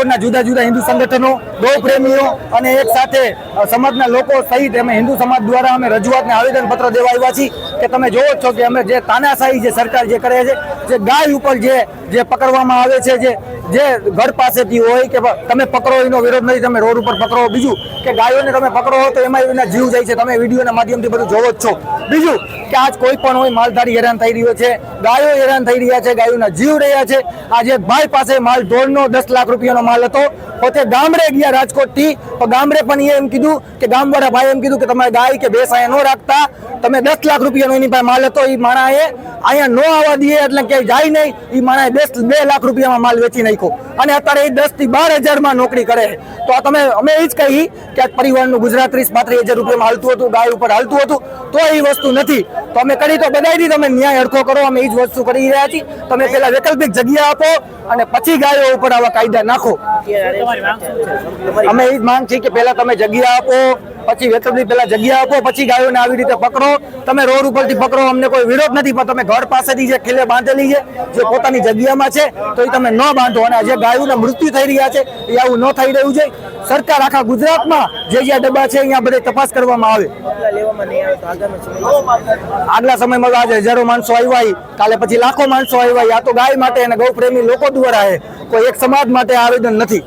સમાજના જુદા જુદા હિન્દુ સંગઠનો ગૌ પ્રેમીઓ અને એક સાથે સમાજના લોકો સહિત અમે હિન્દુ સમાજ દ્વારા અમે રજૂઆતને આવેદનપત્ર દેવા આવ્યા છીએ કે તમે જોવો છો કે અમે જે તાનાશાહી જે સરકાર જે કરે છે, જે ગાય ઉપર જે જે પકડવામાં આવે છે, જે જે ઘર પાસેથી હોય કે તમે પકડો એનો વિરોધ નથી, તમે રોડ ઉપર પકડો. બીજું કે ગાયોને તમે પકડો તો એમાં એના જીવ જાય છે. તમે વિડીયોના માધ્યમથી બધું જોવો જ છો. બીજું કે આજ કોઈ પણ હોય માલધારી હેરાન થઈ રહ્યો છે, ગાયો હેરાન થઈ રહ્યા છે, ગાયોના જીવ રહ્યા છે. આજે ભાઈ પાસે માલ ઢોરનો દસ લાખ રૂપિયાનો માલ હતો. પોતે ગામડે ગયા રાજકોટથી. તો ગામડે પણ એમ કીધું કે ગામવાળા ભાઈ એમ કીધું કે તમારે ગાય કે ભેંસ ન રાખતા. તમે દસ લાખ રૂપિયાનો એની પાસે માલ હતો એ માણાએ. અહીંયા ન આવવા દઈએ એટલે ક્યાંય જાય નહીં. એ માણાએ દસ, બે લાખ રૂપિયામાં માલ વેચી નાખ્યો. અને અત્યારે એ દસથી બાર હજારમાં નોકરી કરે તો આ તમે, અમે એ જ કહી કે પરિવારનું ગુજરાત ત્રીસ પાંત્રીસ હજાર રૂપિયામાં હાલતું હતું, ગાય ઉપર હાલતું હતું. તો એ વસ્તુ નથી. તો અમે કરી તો બધાયથી તમે ન્યાય હરખો કરો. અમે એ જ વસ્તુ કરી રહ્યા છીએ. તમે પેલા વૈકલ્પિક જગ્યા આપો. અને પછી ગાયો ઉપર આવા કાયદા નાખો. અમે એ જ માંગ છીએ કે પહેલા તમે જગ્યા આપો પછી વેતનની પહેલા જગ્યા આપો પછી ગાયોને આવી રીતે પકડો. તમે રોડ ઉપરથી પકડો અમને કોઈ વિરોધ નથી પણ તમે ઘર પાસેથી જે ખીલે બાંધેલી છે જે પોતાની જગ્યામાં છે તો એ તમે ન બાંધો. અને જે ગાયોના મૃત્યુ થઈ રહ્યા છે એ આવું ન થઈ રહ્યું છે. સરકાર આખા ગુજરાતમાં જે જ્યાં ડબ્બા છે અહીંયા બધે તપાસ કરવામાં આવે. આગલા સમયમાં આજે હજારો માણસો આવ્યા કાલે પછી લાખો માણસો આવ્યા આ તો ગાય માટે અને ગૌ પ્રેમી લોકો દ્વારા કોઈ એક સમાજ માટે આવેદન નથી.